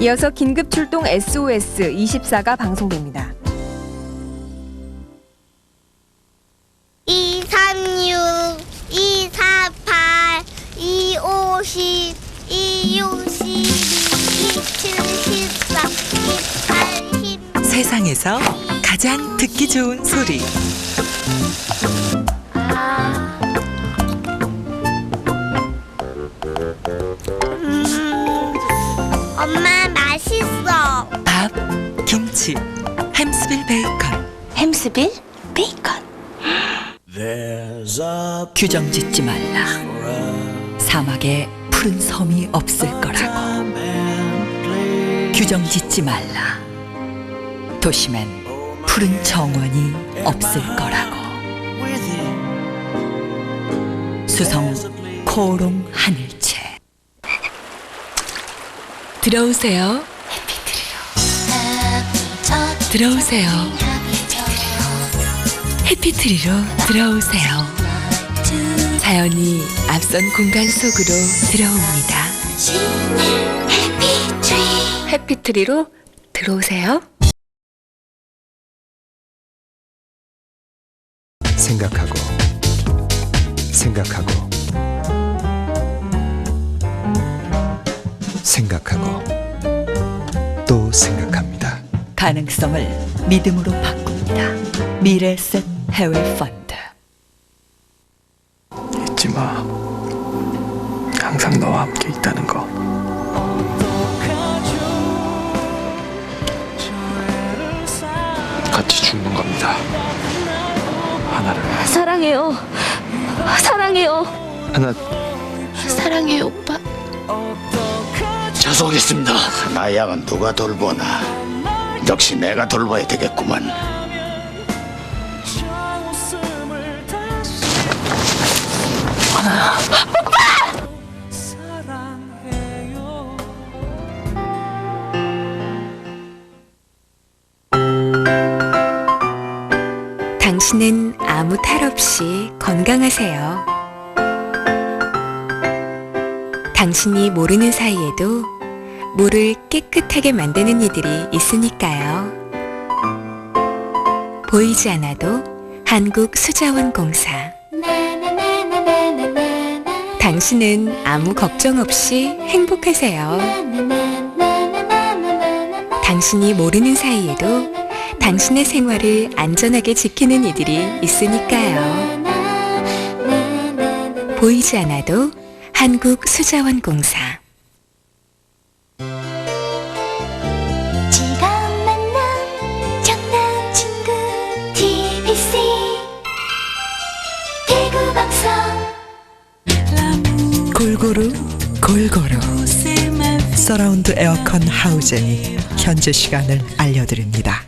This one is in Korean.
이어서 긴급 출동 SOS 24가 방송됩니다. 236, 248, 250, 262, 274, 280. 세상에서 가장 듣기 좋은 소리 김치, 햄스빌 베이컨 햄스빌 베이컨. 규정 짓지 말라. 사막에 푸른 섬이 없을 거라고. 규정 짓지 말라. 도심엔 푸른 정원이 없을 거라고. 수성 코롱 하늘채. 들어오세요. 들어오세요. 해피트리로 들어오세요. 자연이 앞선 공간 속으로 들어옵니다. 해피트리로 들어오세요. 생각하고 생각하고 생각하고. 가능성을 믿음으로 바꿉니다. 미래셋 해외 펀드. 잊지 마. 항상 너와 함께 있다는 거. 같이 죽는 겁니다. 하나를 사랑해요. 사랑해요. 하나 사랑해요, 오빠. 죄송했습니다. 나야가 누가 돌보나. 역시 내가 돌봐야 되겠구만. 당신은 아무 탈 없이 건강하세요. 당신이 모르는 사이에도 물을 깨끗하게 만드는 이들이 있으니까요. 보이지 않아도 한국수자원공사. 당신은 아무 걱정 없이 행복하세요. 당신이 모르는 사이에도 당신의 생활을 안전하게 지키는 이들이 있으니까요. 보이지 않아도 한국수자원공사. 골고루 골고루 서라운드 에어컨 하우젠이 현재 시간을 알려드립니다.